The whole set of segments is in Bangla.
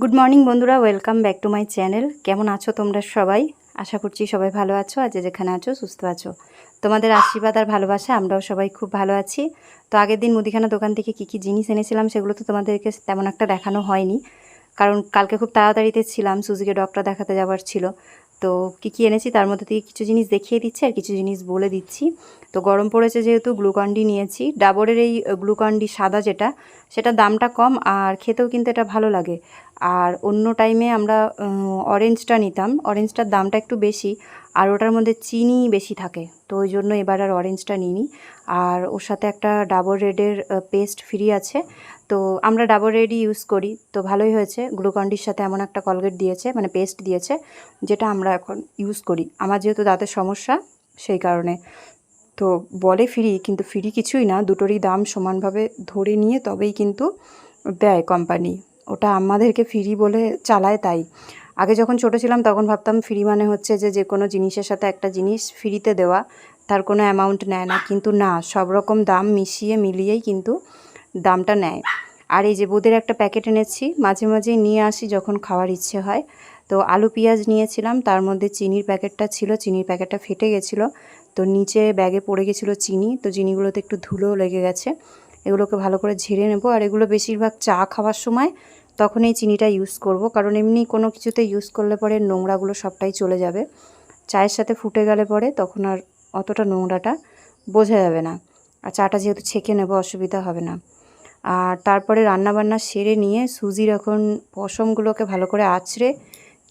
গুড মর্নিং বন্ধুরা। Welcome back to my channel কেমন আছো তোমরা সবাই? আশা করছি সবাই ভালো আছো আজ যেখানে আছো, সুস্থ আছো। তোমাদের আশীর্বাদ আর ভালোবাসা, আমরাও সবাই খুব ভালো আছি। তো আগের দিন মুদিখানা দোকান থেকে কি কি জিনিস এনেছিলাম, সেগুলো তো তোমাদেরকে তেমন একটা দেখানো হয়নি। কারণ কালকে খুব তাড়াতাড়িতে ছিলাম, সুজিকে ডক্টর দেখাতে যাওয়ার ছিল। তো কী কী এনেছি তার মধ্যে থেকে কিছু জিনিস দেখিয়ে দিচ্ছি আর কিছু জিনিস বলে দিচ্ছি। তো গরম পড়েছে যেহেতু গ্লুকন্ডি নিয়েছি। ডাবরের এই গ্লুকন্ডি সাদা যেটা, সেটা দামটা কম আর খেতেও কিন্তু এটা ভালো লাগে। আর অন্য টাইমে আমরা অরেঞ্জটা নিতাম। অরেঞ্জটার দামটা একটু বেশি আর ওটার মধ্যে চিনি বেশি থাকে। তো ওই জন্য এবার আর অরেঞ্জটা নিইনি। আর ওর সাথে একটা ডাবর রেডের পেস্ট ফ্রি আছে। তো আমরা ডাবর রেডি ইউজ করি। তো ভালোই হয়েছে। গ্লুকন্ডির সাথে এমন একটা কলগেট দিয়েছে মানে পেস্ট দিয়েছে, যেটা আমরা এখন ইউজ করি। আমার যেহেতু দাঁতের সমস্যা, সেই কারণে। তো বলে ফ্রি কিন্তু ফ্রি কিছুই না। দুটোরই দাম সমানভাবে ধরে নিয়ে তবেই কিন্তু দেয় কোম্পানি ওটা আমাদেরকে ফ্রি বলে চালায় তাই। আগে যখন ছোটো ছিলাম, তখন ভাবতাম ফ্রি মানে হচ্ছে যে যে কোনো জিনিসের সাথে একটা জিনিস ফ্রিতে দেওয়া। তার কোনো অ্যামাউন্ট নেয় না। কিন্তু না সব রকম দাম মিশিয়ে মিলিয়েই কিন্তু দামটা নেয়। আর এই যে বোঁদের একটা প্যাকেট এনেছি, মাঝে মাঝে নিয়ে আসি যখন খাওয়ার ইচ্ছে হয়। তো আলু পেঁয়াজ নিয়েছিলাম, তার মধ্যে চিনির প্যাকেটটা ছিল, চিনির প্যাকেটটা ফেটে গেছিল। তো নিচে ব্যাগে পড়ে গেছিল চিনি, তো চিনিগুলোতে একটু ধুলো লেগে গেছে। এগুলোকে ভালো করে ঝেড়ে নেব। আর এগুলো বেশিরভাগ চা খাওয়ার সময় তখন এই চিনিটা ইউজ করব। কারণ এমনি কোনো কিছুতে ইউজ করলে পরে নোংরাগুলো সবটাই চলে যাবে। চায়ের সাথে ফুটে গেলে পরে তখন আর অতটা নোংরাটা বোঝা যাবে না। আর চাটা যেহেতু ছেঁকে নেব, অসুবিধা হবে না। আর তারপরে রান্নাবান্না সেরে নিয়ে সুজির এখন পশমগুলোকে ভালো করে আছড়ে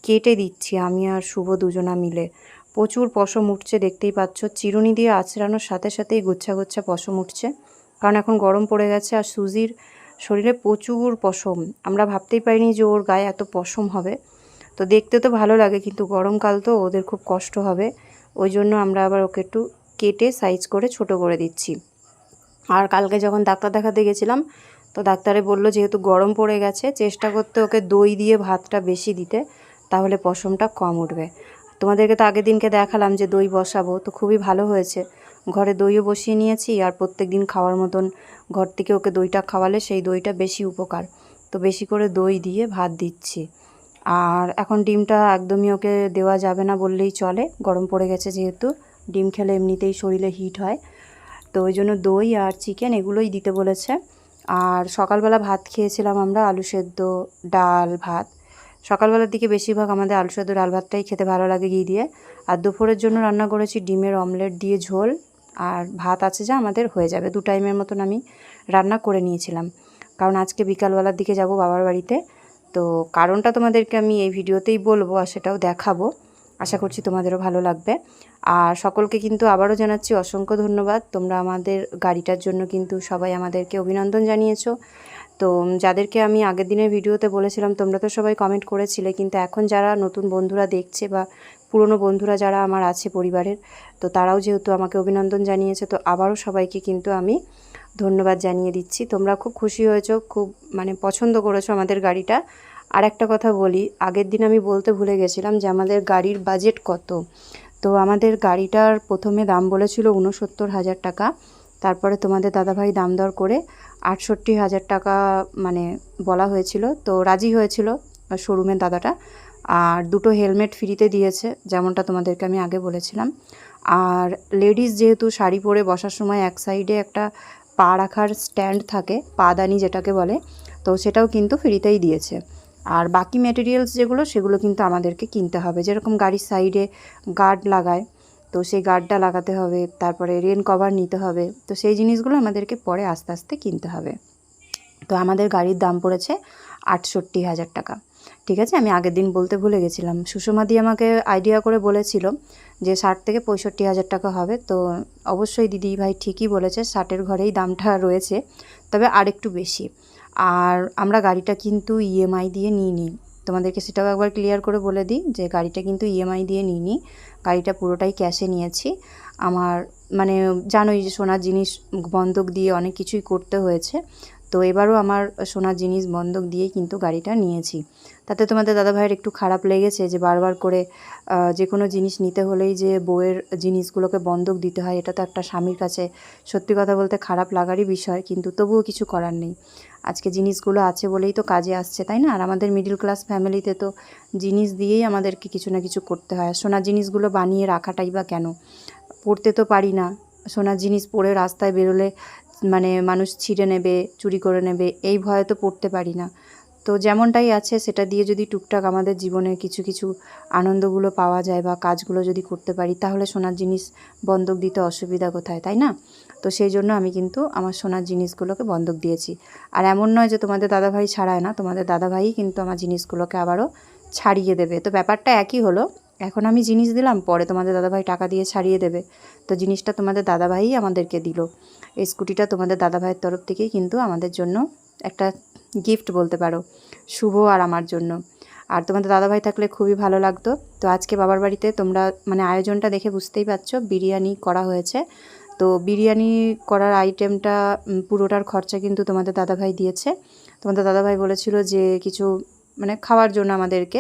কেটে দিচ্ছি আমি আর শুভ দুজনা মিলে। প্রচুর পশম উঠছে, দেখতেই পাচ্ছ। চিরুনি দিয়ে আছড়ানোর সাথে সাথেই গুচ্ছা গুচ্ছা পশম উঠছে। কারণ এখন গরম পড়ে গেছে আর সুজির শরীরে প্রচুর পশম। আমরা ভাবতেই পারিনি যে ওর গায়ে এত পশম হবে। তো দেখতে তো ভালো লাগে, কিন্তু গরমকাল তো ওদের খুব কষ্ট হবে। ওই জন্য আমরা আবার ওকে একটু কেটে সাইজ করে ছোট করে দিচ্ছি। আর কালকে যখন ডাক্তার দেখাতে গেছিলাম, তো ডাক্তারে বলল যেহেতু গরম পড়ে গেছে, চেষ্টা করতে ওকে দই দিয়ে ভাতটা বেশি দিতে, তাহলে পশমটা কম উঠবে। তোমাদেরকে তো আগের দিনকে দেখালাম যে দই বসাবো, তো খুবই ভালো হয়েছে। ঘরে দইও বসিয়ে নিয়েছি, আর প্রত্যেক দিন খাওয়ার মতন ঘর থেকে ওকে দইটা খাওয়ালে সেই দইটা বেশি উপকার। তো বেশি করে দই দিয়ে ভাত দিচ্ছি। আর এখন ডিমটা একদমই ওকে দেওয়া যাবে না বললেই চলে, গরম পড়ে গেছে যেহেতু, ডিম খেলে এমনিতেই শরীরে হিট হয়। তো ওই জন্য দই আর চিকেন এগুলোই দিতে বলেছে। আর সকালবেলা ভাত খেয়েছিলাম আমরা, আলু সেদ্ধ, ডাল, ভাত। সকালবেলার দিকে বেশিরভাগ আমাদের আলু সেদ্ধ, ডাল ভাতটাই খেতে ভালো লাগে ঘি দিয়ে। আর দুপুরের জন্য রান্না করেছি ডিমের অমলেট দিয়ে ঝোল। আর ভাত আছে যা আমাদের হয়ে যাবে। দু টাইমের মতন আমি রান্না করে নিয়েছিলাম। কারণ আজকে বিকালবেলার দিকে যাব বাবার বাড়িতে। তো কারণটা তোমাদেরকে আমি এই ভিডিওতেই বলব আর সেটাও দেখাবো। আশা করছি তোমাদেরও ভালো লাগবে। আর সকলকে কিন্তু আবারও জানাচ্ছি অসংখ্য ধন্যবাদ। তোমরা আমাদের গাড়িটার জন্য কিন্তু সবাই আমাদেরকে অভিনন্দন জানিয়েছো। তো যাদেরকে আমি আগের দিনের ভিডিওতে বলেছিলাম, তোমরা তো সবাই কমেন্ট করেছিলে, কিন্তু এখন যারা নতুন বন্ধুরা দেখছে বা পুরনো বন্ধুরা যারা আমার আছে পরিবারের, তো তারাও যেহেতু আমাকে অভিনন্দন জানিয়েছে, তো আবারও সবাইকে কিন্তু আমি ধন্যবাদ জানিয়ে দিচ্ছি। তোমরা খুব খুশি হয়েছো, খুব মানে পছন্দ করেছ আমাদের গাড়িটা। আর একটা কথা বলি, আগের দিন আমি বলতে ভুলে গেছিলাম যে আমাদের গাড়ির বাজেট কত। তো আমাদের গাড়িটার প্রথমে দাম বলেছিল উনসত্তর হাজার টাকা, তারপরে তোমাদের দাদাভাই দাম দর করে আটষট্টি হাজার টাকা মানে বলা হয়েছিল। তো রাজি হয়েছিল শোরুমের দাদাটা। আর দুটো হেলমেট ফ্রিতে দিয়েছে, যেমনটা তোমাদেরকে আমি আগে বলেছিলাম। আর লেডিস যেহেতু শাড়ি পরে বসার সময় এক সাইডে একটা পা রাখার স্ট্যান্ড থাকে, পাদানি যেটাকে বলে, তো সেটাও কিন্তু ফ্রিতেই দিয়েছে। আর বাকি ম্যাটেরিয়ালস যেগুলো, সেগুলো কিন্তু আমাদেরকে কিনতে হবে। যেরকম গাড়ির সাইডে গার্ড লাগায়, তো সেই গার্ডটা লাগাতে হবে, তারপরে রেন কভার নিতে হবে, তো সেই জিনিসগুলো আমাদেরকে পরে আস্তে আস্তে কিনতে হবে। তো আমাদের গাড়ির দাম পড়েছে আটষট্টি হাজার টাকা। ঠিক আছে? আমি আগের দিন বলতে ভুলে গেছিলাম। সুষমাদি আমাকে আইডিয়া করে বলেছিল যে ষাট থেকে পঁয়ষট্টি হাজার টাকা হবে, তো অবশ্যই দিদি ভাই ঠিকই বলেছে, ষাটের ঘরেই দামটা রয়েছে, তবে আরেকটু বেশি। আর আমরা গাড়িটা কিন্তু ইএমআই দিয়ে নিই নি। তোমাদেরকে সেটাও একবার ক্লিয়ার করে বলে দিই যে গাড়িটা কিন্তু ইএমআই দিয়ে নিইনি গাড়িটা পুরোটাই ক্যাশে নিয়েছি। আমার মানে জানোই যে সোনার জিনিস বন্ধক দিয়ে অনেক কিছুই করতে হয়েছে। তো এবারও আমার সোনার জিনিস বন্ধক দিয়েই কিন্তু গাড়িটা নিয়েছি। তাতে তোমাদের দাদাভাইয়ের একটু খারাপ লেগেছে যে বারবার করে যে কোনো জিনিস নিতে হলেই যে বউয়ের জিনিসগুলোকে বন্ধক দিতে হয়, এটা তো একটা স্বামীর কাছে সত্যি কথা বলতে খারাপ লাগারই বিষয়, কিন্তু তবুও কিছু করার নেই। আজকে জিনিসগুলো আছে বলেই তো কাজে আসছে, তাই না? আর আমাদের মিডিল ক্লাস ফ্যামিলিতে তো জিনিস দিয়েই আমাদেরকে কিছু না কিছু করতে হয়। সোনার জিনিসগুলো বানিয়ে রাখাটাই বা কেন? পড়তে তো পারি না। সোনার জিনিস পরে রাস্তায় বেরোলে মানে মানুষ ছিঁড়ে নেবে, চুরি করে নেবে, এই ভয়ে তো পড়তে পারি না। তো যেমনটাই আছে, সেটা দিয়ে যদি টুকটাক আমাদের জীবনে কিছু কিছু আনন্দগুলো পাওয়া যায় বা কাজগুলো যদি করতে পারি, তাহলে সোনার জিনিস বন্ধক দিতে অসুবিধা কোথায়, তাই না? তো সেই জন্য আমি কিন্তু আমার সোনার জিনিসগুলোকে বন্ধক দিয়েছি। আর এমন নয় যে তোমাদের দাদাভাই ছাড়ায় না, তোমাদের দাদাভাই কিন্তু আমার জিনিসগুলোকে আবারও ছাড়িয়ে দেবে। তো ব্যাপারটা একই হলো, এখন আমি জিনিস দিলাম, পরে তোমাদের দাদাভাই টাকা দিয়ে ছাড়িয়ে দেবে। তো জিনিসটা তোমাদের দাদাভাই আমাদেরকে দিল। এই স্কুটিটা তোমাদের দাদাভাইয়ের তরফ থেকেই কিন্তু আমাদের জন্য একটা গিফট বলতে পারো। শুভ আর আমার জন্য। আর তোমাদের দাদাভাই থাকলে খুবই ভালো লাগতো। তো আজকে বাবার বাড়িতে তোমরা মানে আয়োজনটা দেখে বুঝতেই পারছ, বিরিয়ানি করা হয়েছে। তো বিরিয়ানি করার আইটেমটা পুরোটার খরচা কিন্তু তোমাদের দাদাভাই দিয়েছে। তোমাদের দাদাভাই বলেছিল যে কিছু মানে খাওয়ার জন্য আমাদেরকে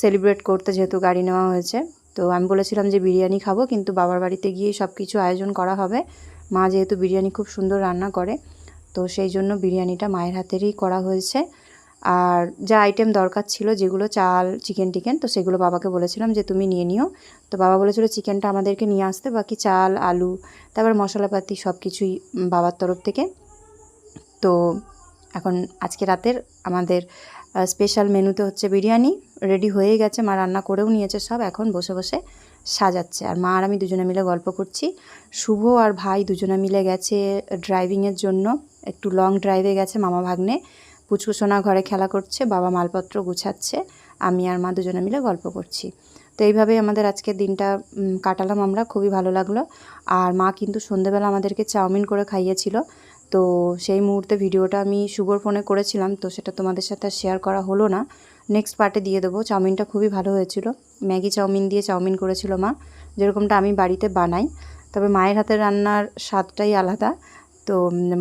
সেলিব্রেট করতে যেহেতু গাড়ি নেওয়া হয়েছে। তো আমি বলেছিলাম যে বিরিয়ানি খাব, কিন্তু বাবার বাড়িতে গিয়ে সব কিছু আয়োজন করা হবে। মা যেহেতু বিরিয়ানি খুব সুন্দর রান্না করে তো সেই জন্য বিরিয়ানিটা মায়ের হাতেরই করা হয়েছে। আর যা আইটেম দরকার ছিল, যেগুলো চাল চিকেন টিকেন, তো সেগুলো বাবাকে বলেছিলাম যে তুমি নিয়ে নিও। তো বাবা বলেছিল চিকেনটা আমাদেরকে নিয়ে আসতে, বাকি চাল, আলু, তারপর মশলাপাতি সব কিছুই বাবার তরফ থেকে। তো এখন আজকে রাতের আমাদের স্পেশাল মেনুতে হচ্ছে বিরিয়ানি রেডি হয়ে গেছে, মা রান্না করেও নিয়েছে সব, এখন বসে বসে সাজাচ্ছে। আর মা আর আমি দুজনে মিলে গল্প করছি। শুভ আর ভাই দুজনে মিলে গেছে ড্রাইভিংয়ের জন্য। একটু লং ড্রাইভে গেছে মামা ভাগ্নে। পুচকুসোনা ঘরে খেলা করছে, বাবা মালপত্র গুছাচ্ছে, আমি আর মা দুজনে মিলে গল্প করছি। তো এইভাবেই আমাদের আজকের দিনটা কাটালাম আমরা, খুবই ভালো লাগল। আর মা কিন্তু সন্ধেবেলা আমাদেরকে চাউমিন করে খাইয়েছিল। তো সেই মুহূর্তে ভিডিওটা আমি শুভর ফোনে করেছিলাম, তো সেটা তোমাদের সাথে শেয়ার করা হলো না। নেক্সট পার্টে দিয়ে দেবো। চাউমিনটা খুবই ভালো হয়েছিল। ম্যাগি চাউমিন দিয়ে চাউমিন করেছিল মা। যেরকমটা আমি বাড়িতে বানাই। তবে মায়ের হাতের রান্নার স্বাদটাই আলাদা। তো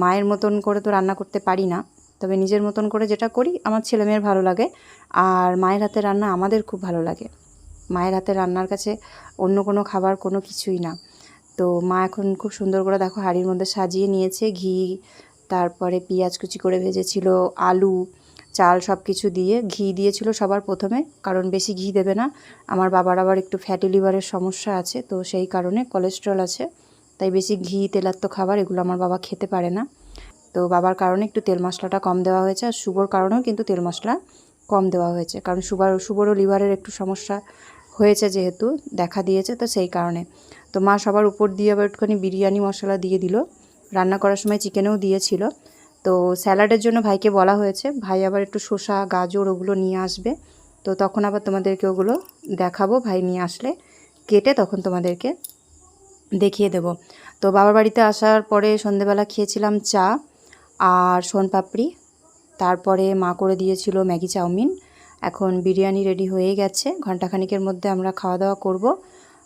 মায়ের মতন করে তো রান্না করতে পারি না। তবে নিজের মতন করে যেটা করি, আমার ছেলেমেয়ের ভালো লাগে। আর মায়ের হাতের রান্না আমাদের খুব ভালো লাগে। মায়ের হাতের রান্নার কাছে অন্য কোনো খাবার কোনো কিছুই না। তো মা এখন খুব সুন্দর করে দেখো হাঁড়ির মধ্যে সাজিয়ে নিয়েছে ঘি, তারপরে পেঁয়াজ কুচি করে ভেজেছিল, আলু চাল সব কিছু দিয়ে ঘি দিয়েছিল সবার প্রথমে, কারণ বেশি ঘি দেবে না। আমার বাবার আবার একটু ফ্যাটি লিভারের সমস্যা আছে, তো সেই কারণে কোলেস্ট্রল আছে, তাই বেশি ঘি তেলাত্ম খাবার এগুলো আমার বাবা খেতে পারে না। তো বাবার কারণে একটু তেল মশলাটা কম দেওয়া হয়েছে, আর শুভর কারণেও কিন্তু তেল মশলা কম দেওয়া হয়েছে, কারণ সুগার শুভরও লিভারের একটু সমস্যা হয়েছে যেহেতু, দেখা দিয়েছে তো সেই কারণে। তো মা সবার উপর দিয়ে আবার একটুখানি বিরিয়ানি মশলা দিয়ে দিল। রান্না করার সময় চিকেনও দিয়েছিল। তো স্যালাডের জন্য ভাইকে বলা হয়েছে। ভাই আবার একটু শসা, গাজর ওগুলো নিয়ে আসবে। তো তখন আবার তোমাদেরকে ওগুলো দেখাবো। ভাই নিয়ে আসলে কেটে তখন তোমাদেরকে দেখিয়ে দেব। তো বাবার বাড়িতে আসার পরে সন্ধেবেলা খেয়েছিলাম চা আর সোনপাপড়ি। তারপরে মা করে দিয়েছিল ম্যাগি চাউমিন। এখন বিরিয়ানি রেডি হয়ে গেছে। ঘন্টাখানিকের মধ্যে আমরা খাওয়া দাওয়া করব।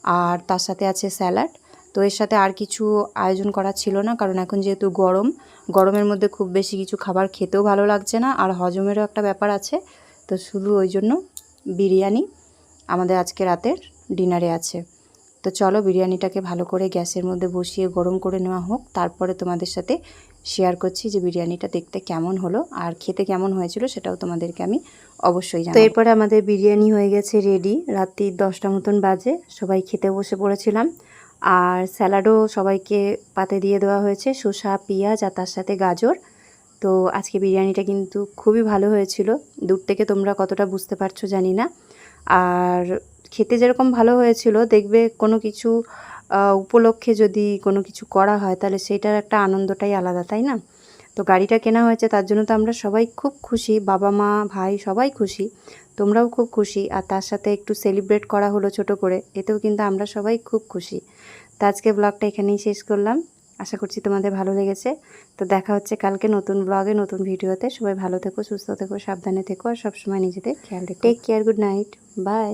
আর তার সাথে আছে স্যালাড। তো এর সাথে আর কিছু আয়োজন করা ছিল না কারণ এখন যেহেতু গরম গরমের মধ্যে খুব বেশি কিছু খাবার খেতেও ভালো লাগছে না। আর হজমেরও একটা ব্যাপার আছে তো শুধু ওই জন্য বিরিয়ানি আমাদের আজকে রাতের ডিনারে আছে। তো চলো বিরিয়ানিটাকে ভালো করে গ্যাসের মধ্যে বসিয়ে গরম করে নেওয়া হোক তারপরে তোমাদের সাথে শেয়ার করছি যে বিরিয়ানিটা দেখতে কেমন হলো আর খেতে কেমন হয়েছিল সেটাও তোমাদেরকে আমি অবশ্যই জানাব। তো এরপরে আমাদের বিরিয়ানি হয়ে গেছে রেডি রাত্রি দশটা মতন বাজে সবাই খেতে বসে পড়েছিলাম। আর স্যালাডও সবাইকে পাতে দিয়ে দেওয়া হয়েছে, শসা, পেঁয়াজ আর তার সাথে গাজর। তো আজকে বিরিয়ানিটা কিন্তু খুবই ভালো হয়েছিল। দূর থেকে তোমরা কতটা বুঝতে পারছ জানি না। আর খেতে যেরকম ভালো হয়েছিল, দেখবে কোনো কিছু উপলক্ষে যদি কোনো কিছু করা হয়, তাহলে সেটার একটা আনন্দটাই আলাদা, তাই না? তো গাড়িটা কেনা হয়েছে, তার জন্য তো আমরা সবাই খুব খুশি, বাবা মা, ভাই সবাই খুশি। তোমরাও খুব খুশি আর তার সাথে একটু সেলিব্রেট করা হলো ছোট করে এতেও কিন্তু আমরা সবাই খুব খুশি। তো আজকে ব্লগটা এখানেই শেষ করলাম। আশা করছি তোমাদের ভালো লেগেছে। তো দেখা হচ্ছে কালকে নতুন ব্লগে নতুন ভিডিওতে সবাই ভালো থেকো সুস্থ থেকো সাবধানে থেকো আর সবসময় নিজেদের খেয়াল রেখো। Take care good night bye